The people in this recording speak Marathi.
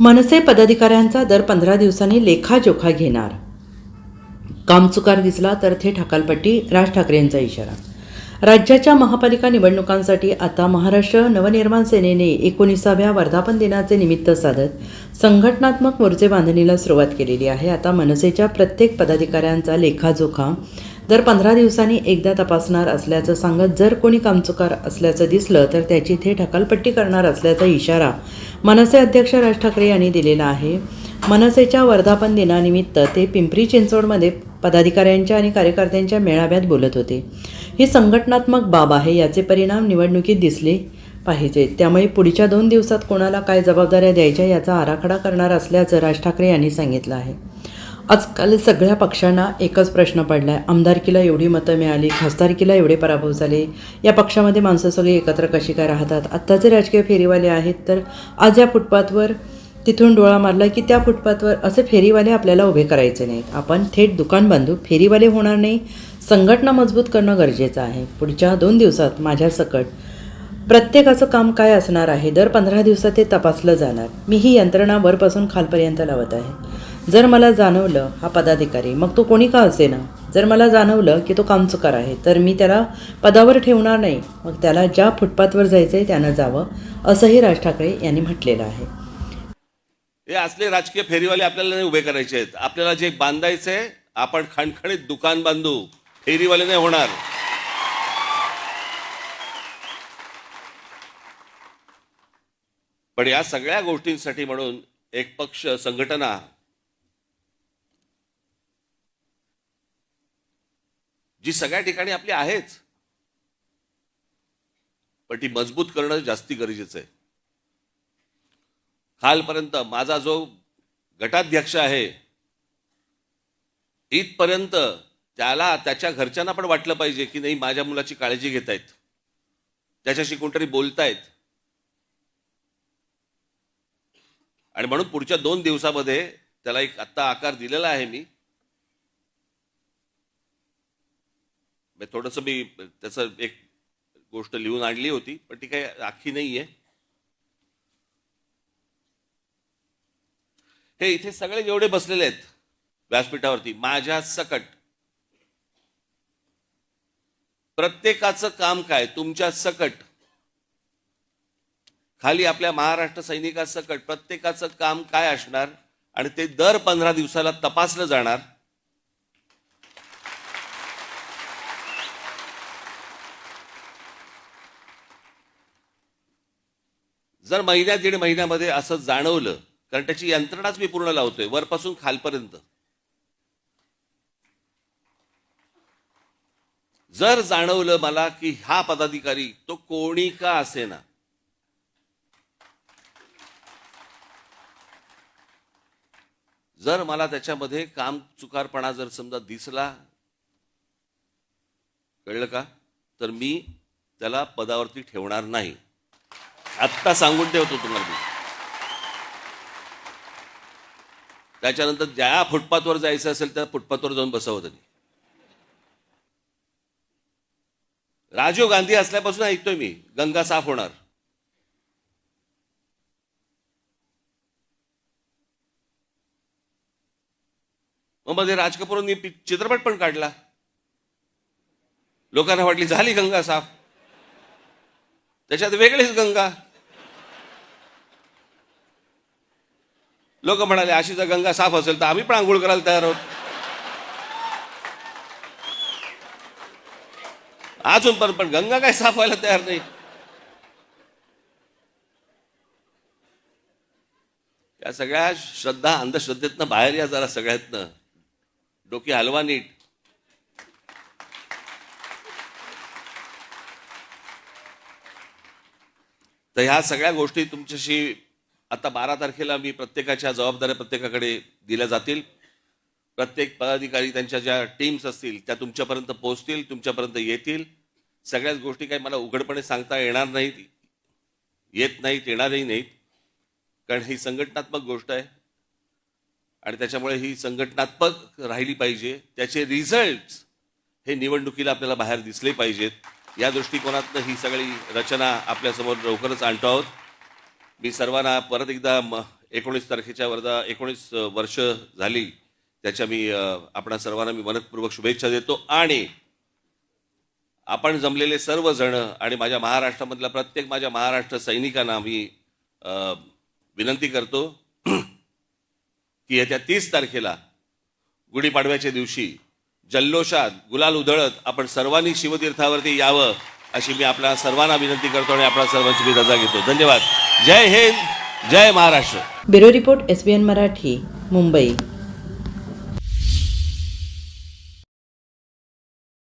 मनसे पदाधिकाऱ्यांचा दर पंधरा दिवसांनी लेखाजोखा घेणार. कामचुकार दिसला तर थेट हकालपट्टी राज ठाकरेंचा इशारा. राज्याच्या महापालिका निवडणुकांसाठी आता महाराष्ट्र नवनिर्माण सेनेने एकोणीसाव्या वर्धापन दिनाचे निमित्त साधत संघटनात्मक मोर्चे बांधणीला सुरुवात केलेली आहे. आता मनसेच्या प्रत्येक पदाधिकाऱ्यांचा लेखाजोखा दर पंधरा दिवसांनी एकदा तपासणार असल्याचं सांगत जर कोणी कामचुकार असल्याचं दिसलं तर त्याची थेट हकालपट्टी करणार असल्याचा इशारा मनसे अध्यक्ष राज ठाकरे यांनी दिलेला आहे. मनसेच्या वर्धापन दिनानिमित्त ते पिंपरी चिंचवडमध्ये पदाधिकाऱ्यांच्या आणि कार्यकर्त्यांच्या मेळाव्यात बोलत होते. ही संघटनात्मक बाब आहे याचे परिणाम निवडणुकीत दिसले पाहिजेत. त्यामुळे पुढच्या दोन दिवसात कोणाला काय जबाबदाऱ्या द्यायच्या याचा आराखडा करणार असल्याचं राज ठाकरे यांनी सांगितलं आहे. आजकाल सगळ्या पक्षांना एकच प्रश्न पडला आहे आमदारकीला एवढी मतं मिळाली खासदारकीला एवढे पराभव झाले. या पक्षामध्ये माणसं सगळी एकत्र कशी काय राहतात? आत्ताचे राजकीय फेरीवाले आहेत तर आज या फुटपाथवर तिथून डोळा मारला की त्या फुटपाथवर असे फेरीवाले आपल्याला उभे करायचे नाहीत. आपण थेट दुकान बांधू फेरीवाले होणार नाही. संघटना मजबूत करणं गरजेचं आहे. पुढच्या दोन दिवसात माझ्या सकट प्रत्येकाचं काम काय असणार आहे? दर पंधरा दिवसात ते तपासलं जाणार. मी ही यंत्रणा वरपासून खालपर्यंत लावत आहे. जर मला जाणवलं हा पदाधिकारी मग तो कोणी का असे ना? जर मला जाणवलं की तो कामचुकार आहे तर मी त्याला पदावर ठेवणार नाही. मग त्याला ज्या फुटपाथवर जायचं आहे त्यानं जावं असंही राज ठाकरे यांनी म्हटलेलं आहे. हे असले राजकीय फेरीवाले आपल्याला नाही उभे करायचे आहेत. आपल्याला जे बांधायचंय आपण खणखणीत दुकान बांधू फेरीवाले नाही होणार. पण या सगळ्या गोष्टींसाठी म्हणून एक पक्ष संघटना जी सगळ्या ठिकाणी आपली आहेच. पण ती मजबूत करणं जास्ती गरजेचं आहे. कालपर्यंत माझा जो गटाध्यक्ष आहे इथपर्यंत त्याला त्याच्या घरच्यांना पण वाटलं पाहिजे की नाही माझ्या मुलाची काळजी घेत आहेत त्याच्याशी कोणतरी बोलतायत. आणि म्हणून पुढच्या दोन दिवसामध्ये त्याला एक आत्ता आकार दिलेला आहे मी. म्हणजे थोडस मी त्याचं एक गोष्ट लिहून आणली होती पण ती काही आखी नाहीये. हे इथे सगळे जेवढे बसलेले आहेत व्यासपीठावरती माझ्या सकट प्रत्येकाचं काम काय? तुमच्या सकट. खाली आपल्या महाराष्ट्र सैनिकासकट प्रत्येकाचं काम काय असणार? आणि ते दर पंधरा दिवसाला तपासलं जाणार. जर महिन्या दीड महिन्यामध्ये असं जाणवलं कारण त्याची यंत्रणाच मी पूर्ण लावतोय वरपासून खालपर्यंत. जर जाणवलं मला की हा पदाधिकारी तो कोणी का असेना? जर मला त्याच्यामध्ये काम चुकारपणा जर समजा दिसला कळलं का? तर मी त्याला पदावरती ठेवणार नाही. आत्ता सांगून ठेवतो तुम्हाला मी. त्याच्यानंतर ज्या फुटपाथवर जायचं असेल त्या फुटपाथवर जाऊन बसावं त्यांनी. राजीव गांधी असल्यापासून ऐकतोय मी गंगा साफ होणार. मग मध्ये राज कपूरांनी चित्रपट पण काढला. लोकांना वाटली झाली गंगा साफ. त्याच्यात वेगळीच गंगा. लोक म्हणाले अशी जर गंगा साफ असेल तर आम्ही पण आंघोळ करायला तयार आहोत. अजून पण पण गंगा काय साफ व्हायला तयार नाही. या सगळ्या श्रद्धा अंधश्रद्धेतनं बाहेर या जरा सगळ्यातनं. डोकी हलवा नीट. तर ह्या सगळ्या गोष्टी तुमच्याशी आता बारा तारखेला मी प्रत्येकाच्या जबाबदाऱ्या प्रत्येकाकडे दिल्या जातील. प्रत्येक पदाधिकारी त्यांच्या ज्या टीम्स असतील त्या तुमच्यापर्यंत पोहोचतील तुमच्यापर्यंत येतील. सगळ्याच गोष्टी काही मला उघडपणे सांगता येणार नाहीत येत नाहीत येणारही नाहीत. कारण ही संघटनात्मक गोष्ट आहे. आणि त्याच्यामुळे ही संघटनात्मक राहिली पाहिजे. त्याचे रिझल्ट हे निवडणुकीला आपल्याला बाहेर दिसले पाहिजेत. या दृष्टिकोनातनं ही सगळी रचना आपल्यासमोर लवकरच आणतो आहोत. मी सर्वांना परत एकदा म- एकोणीस तारखेच्या वर्धा एकोणीस वर्ष झाली. त्याच्या मी आपणा सर्वांना मी मनपूर्वक शुभेच्छा देतो. आणि आपण जमलेले सर्व जण आणि माझ्या महाराष्ट्रामधल्या प्रत्येक माझ्या महाराष्ट्र सैनिकांना मी विनंती करतो की येत्या तीस तारखेला गुढीपाडव्याच्या दिवशी जल्लोषात गुलाल उधळत आपण सर्वांनी शिवतीर्थावरती यावं. अशी मी आपल्या सर्वांना विनंती करतो आणि आपल्या सर्वांची मी रजा घेतो. धन्यवाद. जय हिंद जय Maharashtra. Bureau report S B N Marathi Mumbai.